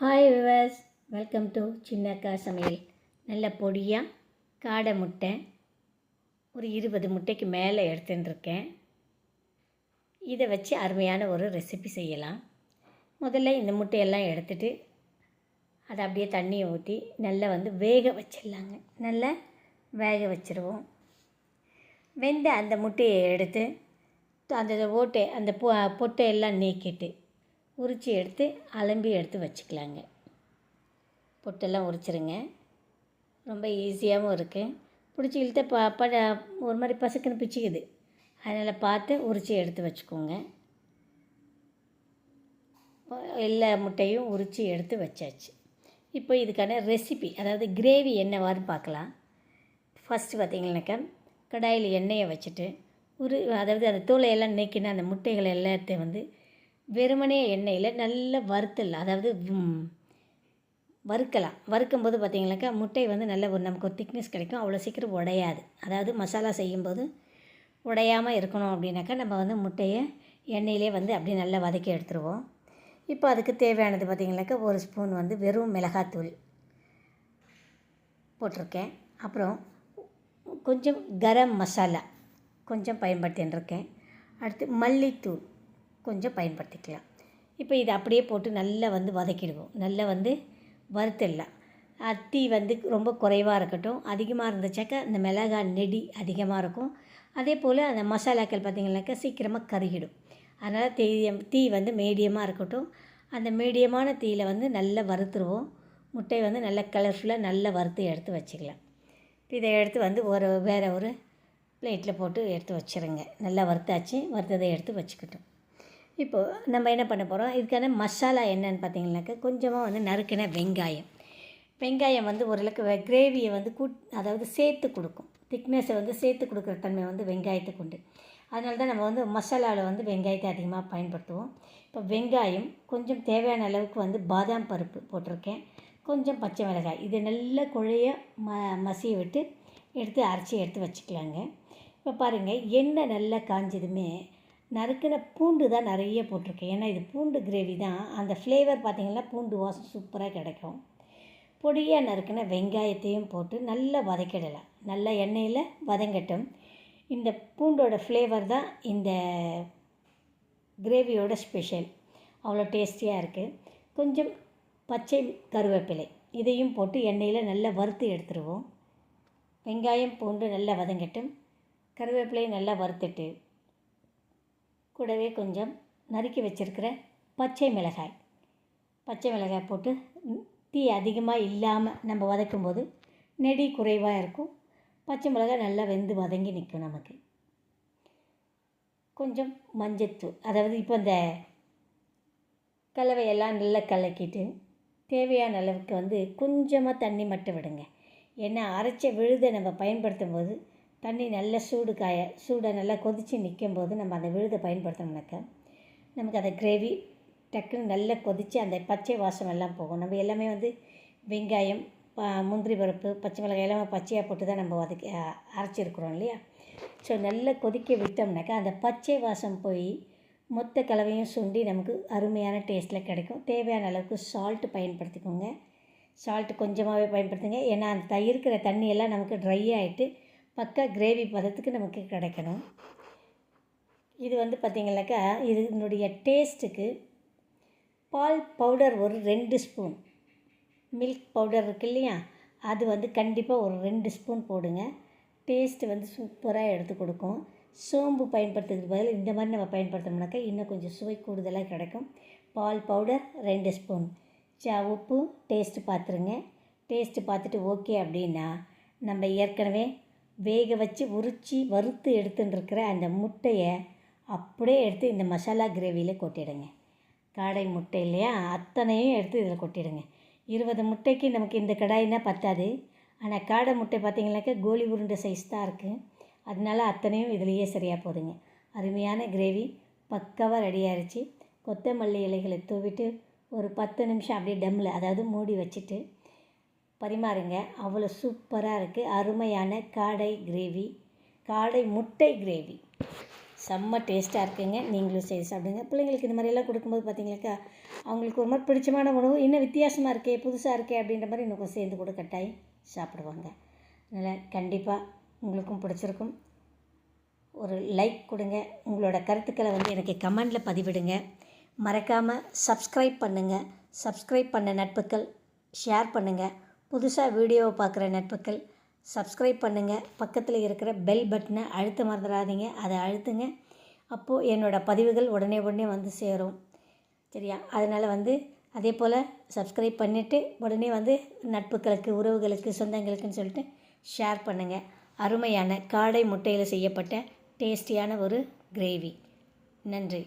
Hi viewers welcome to Chinnakka Samayal நல்ல பொடியாக காடை முட்டை ஒரு இருபது முட்டைக்கு மேலே எடுத்துட்டுருக்கேன் இதை வச்சு அருமையான ஒரு ரெசிபி செய்யலாம். முதல்ல இந்த முட்டையெல்லாம் எடுத்துட்டு அதை அப்படியே தண்ணியை ஊற்றி நல்லா வந்து வேக வச்சிடலாங்க. நல்லா வேக வச்சுருவோம். வெந்த அந்த முட்டையை எடுத்து அந்த ஓட்டை அந்த பொ பொட்டையெல்லாம் நீக்கிட்டு உரித்து எடுத்து அலம்பி எடுத்து வச்சுக்கலாங்க. பொட்டெல்லாம் உரிச்சிருங்க. ரொம்ப ஈஸியாகவும் இருக்குது பிடிச்சி இழுத்த ப ப ஒரு மாதிரி பசுக்குன்னு பிச்சுக்குது. அதனால் பார்த்து உரித்து எடுத்து வச்சுக்கோங்க. எல்லா முட்டையும் உரித்து எடுத்து வச்சாச்சு. இப்போ இதுக்கான ரெசிபி அதாவது கிரேவி என்னவான்னு பார்க்கலாம். ஃபஸ்ட்டு பார்த்தீங்கன்னாக்கா கடாயில் எண்ணெயை வச்சுட்டு ஒரு அதாவது அந்த தூளை எல்லாம் நீக்கின அந்த முட்டைகள் எல்லாத்தையும் வந்து வெறுமனே எண்ணெயில் நல்லா வறுத்தல் அதாவது வறுக்கலாம். வறுக்கும்போது பார்த்திங்கனாக்கா முட்டை வந்து நல்ல ஒரு நமக்கு ஒரு திக்னஸ் கிடைக்கும். அவ்வளோ சீக்கிரம் உடையாது. அதாவது மசாலா செய்யும்போது உடையாமல் இருக்கணும் அப்படின்னாக்கா நம்ம வந்து முட்டையை எண்ணெயிலே வந்து அப்படியே நல்லா வதக்கி எடுத்துருவோம். இப்போ அதுக்கு தேவையானது பார்த்திங்கனாக்கா ஒரு ஸ்பூன் வந்து வெறும் மிளகாத்தூள் போட்டிருக்கேன். அப்புறம் கொஞ்சம் கரம் மசாலா கொஞ்சம் பயன்படுத்தின்னு அடுத்து மல்லித்தூள். கொஞ்சம் பயன்படுத்திக்கலாம். இப்போ இதை அப்படியே போட்டு நல்லா வந்து வதக்கிடுவோம். நல்லா வந்து வறுத்துடலாம். அத்தி வந்து ரொம்ப குறைவாக இருக்கட்டும். அதிகமாக இருந்துச்சாக்கா இந்த மிளகாய் நெடி அதிகமாக இருக்கும். அதே போல் அந்த மசாலாக்கள் பார்த்திங்கனாக்கா சீக்கிரமாக கருகிடும். அதனால் தீ தீ வந்து மீடியமாக இருக்கட்டும். அந்த மீடியமான தீயில் வந்து நல்லா வறுத்துருவோம். முட்டை வந்து நல்லா கலர்ஃபுல்லாக நல்லா வறுத்து எடுத்து வச்சுக்கலாம். இதை எடுத்து வந்து ஒரு வேறு ஒரு பிளேட்டில் போட்டு எடுத்து வச்சிருங்க. நல்லா வறுத்தாச்சு. வறுத்ததை எடுத்து வச்சுக்கிட்டோம். இப்போது நம்ம என்ன பண்ண போகிறோம் இதுக்கான மசாலா என்னன்னு பார்த்தீங்கன்னாக்கா கொஞ்சமாக வந்து நறுக்கின வெங்காயம். வெங்காயம் வந்து ஓரளவுக்கு கிரேவியை வந்து கூட் அதாவது சேர்த்து கொடுக்கும். திக்னஸை வந்து சேர்த்து கொடுக்குற தன்மை வந்து வெங்காயத்துக்கு உண்டு அதனால தான் நம்ம வந்து மசாலாவில் வந்து வெங்காயத்தை அதிகமாக பயன்படுத்துவோம். இப்போ வெங்காயம் கொஞ்சம் தேவையான அளவுக்கு வந்து பாதாம் பருப்பு போட்டிருக்கேன். கொஞ்சம் பச்சை மிளகாய் இது நல்ல குழைய ம மசிய விட்டு எடுத்து அரைச்சி எடுத்து வச்சுக்கலாங்க. இப்போ பாருங்கள் எண்ணெய் நல்லா காஞ்சதுமே நறுக்கின பூண்டு தான் நிறைய போட்டிருக்கேன். ஏன்னா இது பூண்டு கிரேவி தான். அந்த ஃப்ளேவர் பார்த்திங்கன்னா பூண்டு வாசம் சூப்பராக கிடைக்கும். பொடியாக நறுக்கின வெங்காயத்தையும் போட்டு நல்லா வதக்கிடலாம். நல்லா எண்ணெயில் வதங்கட்டும். இந்த பூண்டோட ஃப்ளேவர் தான் இந்த கிரேவியோட ஸ்பெஷல் அவ்வளோ டேஸ்டியாக இருக்குது கொஞ்சம் பச்சை கருவேப்பிலை. இதையும் போட்டு எண்ணெயில் நல்லா வறுத்து எடுத்துருவோம். வெங்காயம் பூண்டு நல்லா வதங்கட்டும். கருவேப்பிலையும் நல்லா வறுத்துட்டு கூடவே கொஞ்சம் நறுக்கி வச்சிருக்கிற பச்சை மிளகாய். பச்சை மிளகாய் போட்டு தீ அதிகமாக இல்லாமல் நம்ம வதக்கும்போது நெடி குறைவாக இருக்கும். பச்சை மிளகாய் நல்லா வெந்து வதங்கி நிற்கும் நமக்கு. கொஞ்சம் மஞ்சத்தூள் அதாவது இப்போ இந்த கலவையெல்லாம் நல்லா கலக்கிட்டு தேவையான அளவுக்கு வந்து கொஞ்சமாக தண்ணி மட்டும் விடுங்க. ஏன்னா அரைச்ச விழுதை நம்ம பயன்படுத்தும் போது தண்ணி நல்லா சூடு காய சூடை நல்லா கொதித்து நிற்கும் போது நம்ம அந்த விழுதை பயன்படுத்தணும்னாக்கா நமக்கு அந்த கிரேவி டக்குன்னு நல்லா கொதித்து அந்த பச்சை வாசம் எல்லாம் போகும். நம்ம எல்லாமே வந்து வெங்காயம் முந்திரி பருப்பு பச்சை மிளகாய் எல்லாமே பச்சையாக போட்டு தான் நம்ம வதக்கி அரைச்சிருக்கிறோம் இல்லையா? ஸோ நல்லா கொதிக்க விட்டோம்னாக்கா அந்த பச்சை வாசம் போய் மொத்த கலவையும் சுண்டி நமக்கு அருமையான டேஸ்ட்டில் கிடைக்கும். தேவையான அளவுக்கு சால்ட்டு பயன்படுத்திக்கோங்க. சால்ட்டு கொஞ்சமாகவே பயன்படுத்துங்க. ஏன்னா அந்த இருக்கிற தண்ணியெல்லாம் நமக்கு ட்ரை ஆகிட்டு பக்கா கிரேவி பதத்துக்கு நமக்கு கிடைக்கணும். இது வந்து பார்த்திங்கனாக்கா இதனுடைய டேஸ்ட்டுக்கு பால் பவுடர் ஒரு ரெண்டு ஸ்பூன். மில்க் பவுடர் இருக்கு இல்லையா? அது வந்து கண்டிப்பாக ஒரு ரெண்டு ஸ்பூன் போடுங்க. டேஸ்ட்டு வந்து சூப்பராக எடுத்து கொடுக்கும். சோம்பு பயன்படுத்துறதுக்கு பதில் இந்த மாதிரி நம்ம பயன்படுத்தணும்னாக்கா இன்னும் கொஞ்சம் சுவை கூடுதலாக கிடைக்கும். பால் பவுடர் ரெண்டு ஸ்பூன். சா உப்பு டேஸ்ட்டு பார்த்துருங்க. டேஸ்ட்டு பார்த்துட்டு ஓகே அப்படின்னா நம்ம ஏற்கனவே வேக வச்சு உரித்து வறுத்து எடுத்துட்டுருக்கிற அந்த முட்டையை அப்படியே எடுத்து இந்த மசாலா கிரேவியில் கொட்டிடுங்க. காடை முட்டை இல்லையா? அத்தனையும் எடுத்து இதில் கொட்டிடுங்க. இருபது முட்டைக்கு நமக்கு இந்த கடாயினா பத்தாது. ஆனால் காடை முட்டை பார்த்திங்கனாக்கா கோலி உருண்டை சைஸ் தான் இருக்குது அதனால அத்தனையும் இதுலேயே சரியாக போகுதுங்க அருமையான கிரேவி பக்காவாக ரெடி ஆயிடுச்சு கொத்தமல்லி இலைகளை தூவிட்டு ஒரு பத்து நிமிஷம் அப்படியே டம்மில் அதாவது மூடி வச்சுட்டு பரிமாறுங்க. அவ்வளோ சூப்பராக இருக்குது அருமையான காடை கிரேவி. காடை முட்டை கிரேவி. செம்ம டேஸ்ட்டாக இருக்குங்க. நீங்களும் செய்து சாப்பிடுங்க. பிள்ளைங்களுக்கு இந்த மாதிரியெல்லாம் கொடுக்கும்போது பார்த்தீங்களாக்கா அவங்களுக்கு ஒரு மாதிரி பிடிச்சமான உணவு. இன்னும் வித்தியாசமாக இருக்கே புதுசாக இருக்கே அப்படின்ற மாதிரி இன்னும் சேர்ந்து கூட கட்டாயி சாப்பிடுவாங்க. அதனால் கண்டிப்பாக உங்களுக்கும் பிடிச்சிருக்கும். ஒரு லைக் கொடுங்க. உங்களோட கருத்துக்களை வந்து எனக்கு கமெண்டில் பதிவிடுங்க. மறக்காமல் சப்ஸ்கிரைப் பண்ணுங்கள் சப்ஸ்கிரைப் பண்ண நட்புகள் ஷேர் பண்ணுங்கள் புதுசாக வீடியோவை பார்க்குற நட்புக்கள் சப்ஸ்கிரைப் பண்ணுங்கள் பக்கத்தில் இருக்கிற பெல் பட்டனை அழுத்த மறந்துடாதீங்க. அதை அழுத்துங்க. அப்போது என்னோடய பதிவுகள் உடனே உடனே வந்து சேரும். சரியா? அதனால் வந்து அதே போல் சப்ஸ்கிரைப் பண்ணிவிட்டு உடனே வந்து நட்புகளுக்கு உறவுகளுக்கு சொந்தங்களுக்குன்னு சொல்லிட்டு ஷேர் பண்ணுங்கள் அருமையான காடை முட்டையில் செய்யப்பட்ட டேஸ்டியான ஒரு கிரேவி நன்றி.